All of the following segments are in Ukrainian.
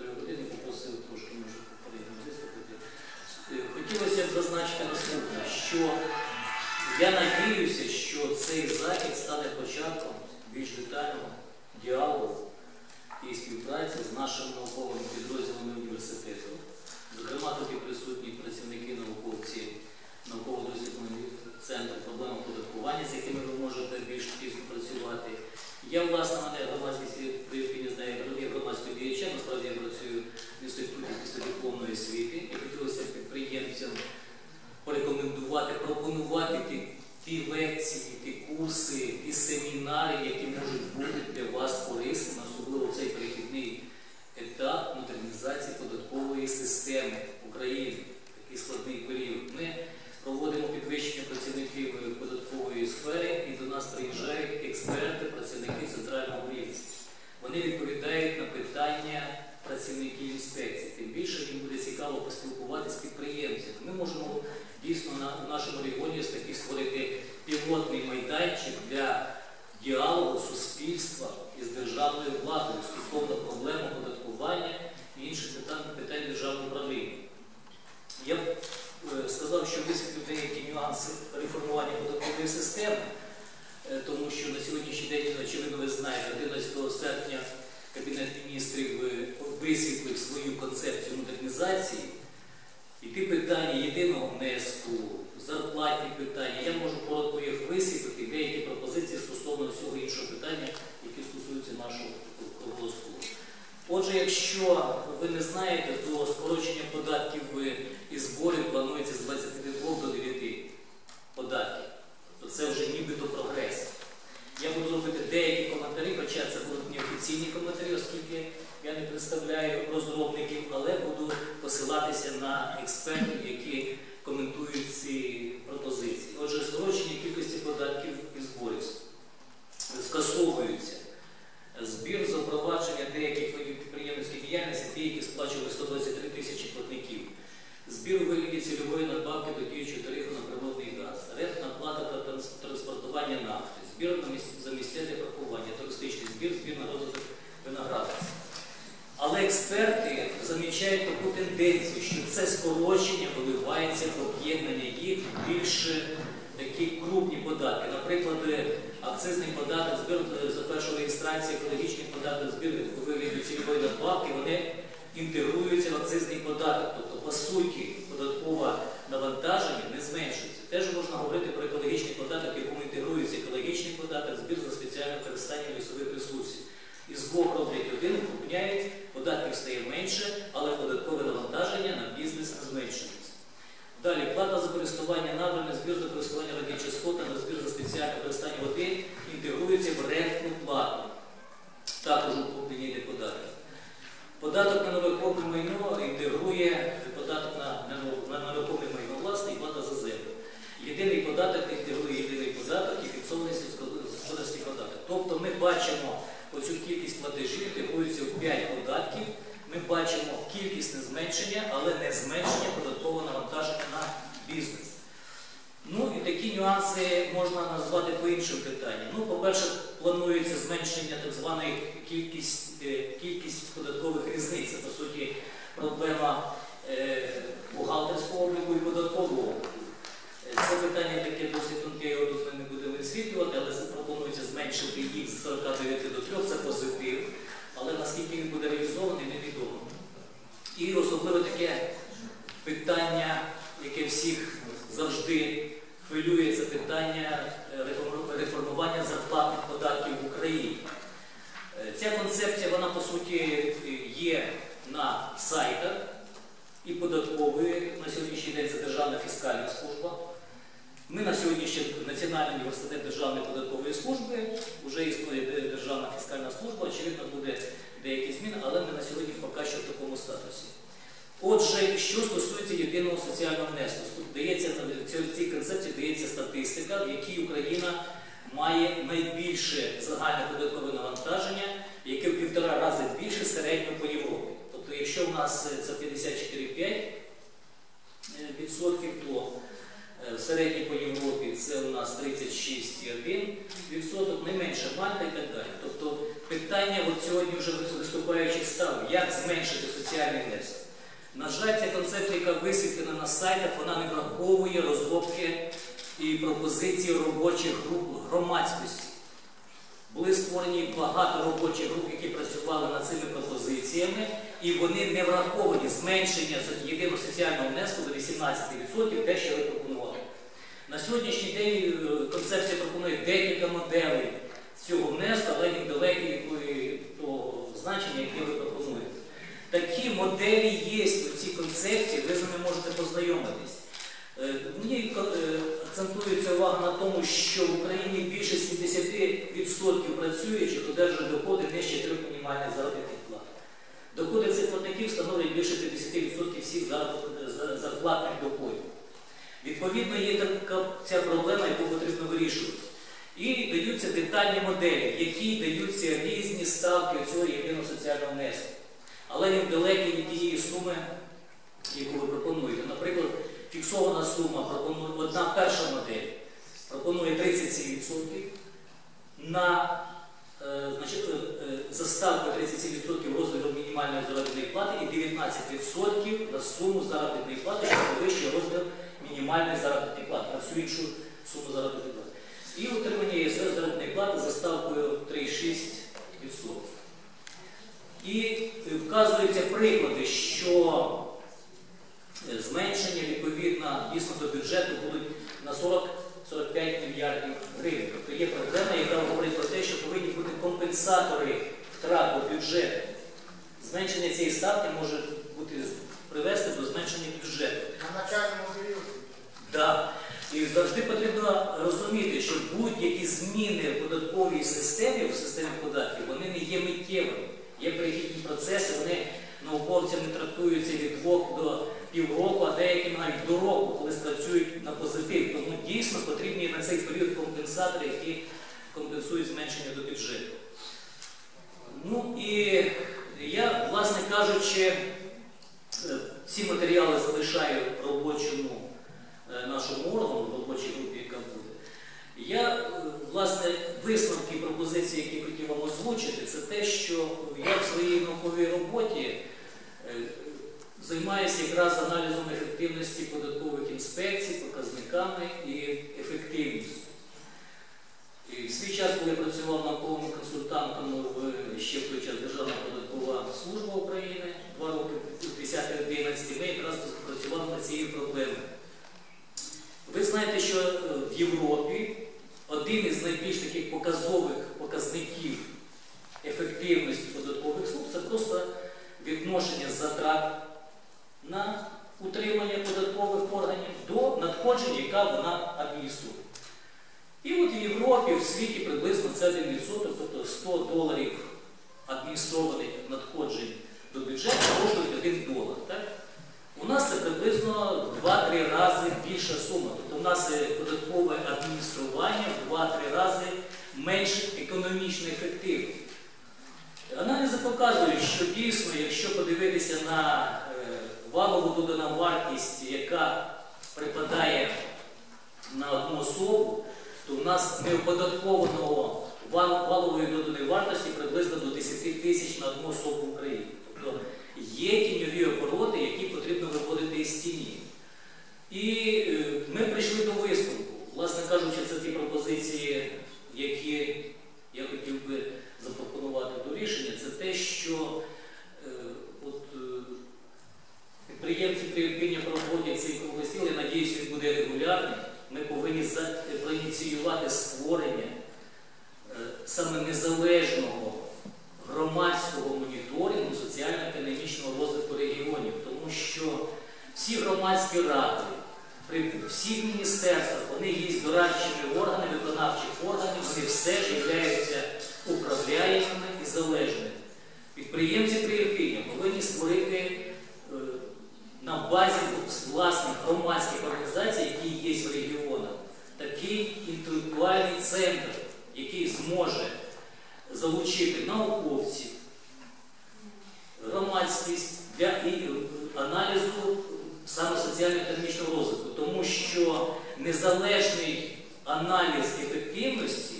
півтори години, попросив трошки, може, попередньо виступити. Е, хотілося б зазначити наступне, що я надіюся, що цей захід стане початком більш детального діалогу і співпраці з нашими науковими підрозділами університету. Зокрема, тут і присутні працівники науковці науково-дослідного центру проблем оподаткування, з якими ви можете більш тісно працювати. Я, власне, мене громадськість, знає, я громадський діячем, насправді я післядипломної освіти. І хотілося підприємцям порекомендувати, пропонувати ті, ті лекції, ті курси, ті семінари, які можуть бути для вас корисними, особливо в цей перехідний етап модернізації податкової системи України, такий складний період. Ми проводимо підвищення працівників податкової сфери і до нас приїжджають експерти, працівники центрального рівня. Вони відповідають на питання працівників інспекції. Тим більше їм буде цікаво поспілкуватися з підприємцями. Ми можемо дійсно на нашому регіоні таки створити пілотний майданчик для діалогу суспільства із державною владою стосовно проблем оподаткування і інших питань, питань державного управління. Я б е, сказав, що висвітлю деякі нюанси реформування податкової системи, е, тому що на сьогоднішній день, очевидно, ви знаєте, 11 серпня Кабінет міністрів е, висвітлив свою концепцію модернізації. І ти питання єдиного внеску, зарплатні питання, я можу коротко їх висвітлити, деякі пропозиції стосовно всього іншого питання, які стосуються нашого круглого. Отже, якщо ви не знаєте, то скорочення податків і зборів планується з 22 до 9 податків. То це вже нібито прогрес. Я буду робити деякі коментарі, хоча це будуть неофіційні коментарі, оскільки я не представляю розробників, але буду посилатися на експертів, які коментують ці пропозиції. Отже, скорочення кількості податків і зборів скасовується. Збір за впровадження деяких видів підприємницької діяльності, ті, які сплачували 123 тисячі платників. Збір у вигляді цільової надбавки до діючого тарифу на природний газ, рентна плата та транс- транспортування нафти, збір на місць- за місця для паркування, туристичний збір, збір на розвиток виноградарства. Але експерти замічають таку тенденцію, що це скорочення виливається в об'єднання їх більш такі крупні податки. Наприклад, акцизний податок, збір е, за першу реєстрацію, екологічний податок, збір вигляді цільової надбавки, вони інтегруються в акцизний податок. Тобто, по суті, податкове навантаження не зменшується. Теж можна говорити про екологічний податок, якому інтегрується екологічний податок, збір за спеціальне використання лісових ресурсів. І з двох роблять один, купняють, податків стає менше, але податкове навантаження на бізнес зменшується. Далі плата за користування надрами, збір за користування радіочастотами, збір за спеціальне використання води інтегрується в рентну плату. Також укуплені йде податки. Податок на нерухоме майно інтегрує податок на, на, на нерухоме майно власне і плата за землю. Єдиний податок інтегрує єдиний податок і фіксований сільськогосподарський податок. Тобто ми бачимо оцю кількість платежів інтегрується в 5 податків. Ми бачимо кількісне зменшення, але не зменшення податкового навантаження на бізнес. Ну і такі нюанси можна назвати по іншим питанням. Ну, по-перше, планується зменшення так званої кількість, е, кількість податкових різниць. Це, по суті, проблема е, бухгалтерського обліку і податкового. Е, Це питання таке досить тонке, його тут ми не будемо висвітлювати, але пропонується зменшити їх з 49 до 3, це позитив. Але наскільки він буде реалізований, невідомо. І особливо таке питання, яке всіх завжди хвилює, це питання е, реформування зарплатних податків в Україні. Е, Ця концепція, вона по суті є на сайтах і податкової. На сьогоднішній день це Державна фіскальна служба. Ми на сьогодні Національний університет Державної податкової служби, вже існує Державна фіскальна служба, очевидно, буде деякі зміни, але ми на сьогодні поки що в такому статусі. Отже, що стосується єдиного соціального внеску, тут дається цій концепції дається статистика, в якій Україна має найбільше загальне податкове навантаження, яке в півтора рази більше середнього по Європі. Тобто, якщо в нас е, це 54,5 е, відсотків, то е, в середній по Європі це у нас 36,1 відсоток, не менше Мальта і так далі. Тобто питання от сьогодні вже виступаючих став, як зменшити соціальний внесок. На жаль, ця концепція, яка висвітлена на сайтах, вона не враховує розробки і пропозиції робочих груп громадськості. Були створені багато робочих груп, які працювали над цими пропозиціями, і вони не враховані зменшення єдиного соціального внеску до 18%, те, що ви пропонували. На сьогоднішній день е, концепція пропонує декілька моделей цього внеску, але він далекий від значення, яке ви пропонуєте. Такі моделі є у цій концепції, ви з ними можете познайомитись. Е, Мені е, акцентується увага на тому, що в Україні більше 70% працюючих одержують доходи нижче трьох мінімальних заробітних плат. Доходи цих платників становлять більше 50% всіх зарплат- зарплатних доходів. Відповідно, є така ця проблема, яку потрібно вирішувати. І даються детальні моделі, в які даються різні ставки цього єдиного соціального внеску. Але він далекий від тієї суми, яку ви пропонуєте. Наприклад, фіксована сума пропонує одна перша модель пропонує 37% на е, е, за ставкою 37% розміру мінімальної заробітної плати і 19% на суму заробітної плати, що перевищує розмір мінімальної заробітної плати, на всю іншу суму заробітної плати. І отримання ЄСВ заробітної плати за ставкою 3,6%. І е, вказуються приклади, що е, зменшення відповідно дійсно до бюджету будуть на 40-45 мільярдів гривень. Тобто є проблема, яка говорить про те, що повинні бути компенсатори втрат до бюджету. Зменшення цієї ставки може бути привести до зменшення бюджету. На начальному періоді. Да. І завжди потрібно розуміти, що будь-які зміни в податковій системі, в системі податків, вони не є миттєвими. Є перехідні процеси, вони науковцями трактуються від двох до півроку, а деяким навіть до року, коли спрацюють на позитив. Тому дійсно потрібні на цей період компенсатори, які компенсують зменшення до бюджету. Ну і я, власне кажучи, е, ці матеріали залишаю робочому е, нашому органу, робочій групі. Я, е, власне, висновки пропозиції, які хотів вам озвучити, це те, що я в своїй науковій роботі е, займаюся якраз аналізом ефективності податкових інспекцій, показниками і ефективністю. І в свій час, коли я працював науковим консультантом в ще в той час Державна податкова служба України, два роки у 10-11, ми якраз працювали над цією проблемою. Ви знаєте, що е, в Європі один із найбільш таких показових показників ефективності податкових служб це просто відношення затрат на утримання податкових органів до надходжень, яка вона адмініструє. І от в Європі, в світі приблизно це 1%, тобто 100 доларів адміністрованих надходжень до бюджету коштують 1 долар. Так? У нас це приблизно в 2-3 рази більша сума. У нас податкове адміністрування в 2-3 рази менш економічно ефективне. Аналізи показують, що дійсно, якщо подивитися на е, валову додану вартість, яка припадає на одну особу, то в нас неоподаткованого вал- валової доданої вартості приблизно до 10 тисяч на одну особу в Україні. Тобто є тіньові обороти, які потрібно виводити із тіні. І е, ми прийшли до висновку. Власне кажучи, це ті пропозиції, які я хотів би запропонувати до рішення, це те, що е, от, е, підприємці Прирпіння проводять цей круглий я надіюсь, він буде регулярним. Ми повинні проініціювати створення саме незалежного громадського моніторингу соціально-економічного розвитку регіонів, тому що всі громадські ради при всіх міністерствах вони є дорадчими органами, виконавчих органів, вони все ж являються управляємими і залежними. Підприємці Приірпіння повинні створити е, на базі власних громадських організацій, які є в регіонах, такий інтелектуальний центр, який зможе залучити науковців, громадськість для аналізу саме соціально-економічного розвитку, тому що незалежний аналіз ефективності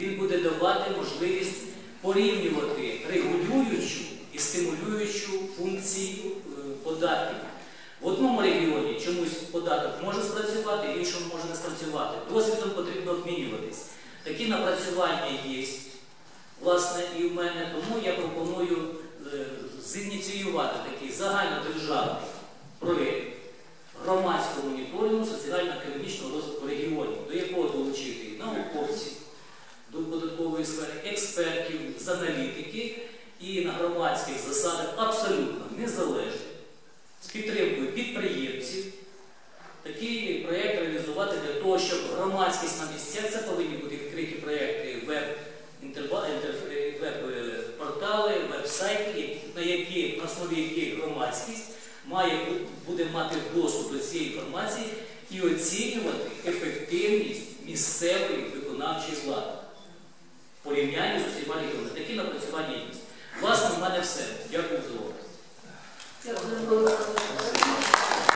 він буде давати можливість порівнювати регулюючу і стимулюючу функцію е, податків. В одному регіоні чомусь податок може спрацювати, в іншому може не спрацювати. Досвідом потрібно обмінюватись. Такі напрацювання є, власне, і в мене, тому я пропоную е, зініціювати такий загальнодержавний проєкт громадського моніторингу соціально-економічного розвитку регіонів, до якого долучити науковців, до податкової сфери, експертів з аналітики і на громадських засадах абсолютно незалежно, з підтримкою підприємців. Такий проєкт реалізувати для того, щоб громадськість на місцях це повинні бути відкриті проєкти веб інтерва- інтер- е, веб-портали, веб-сайти, на які на основі яких громадськість має буде мати доступ до цієї інформації і оцінювати ефективність місцевої виконавчої влади в порівнянні з усіма регіонами. Такі напрацювання є. Власне, в мене все. Дякую за увагу.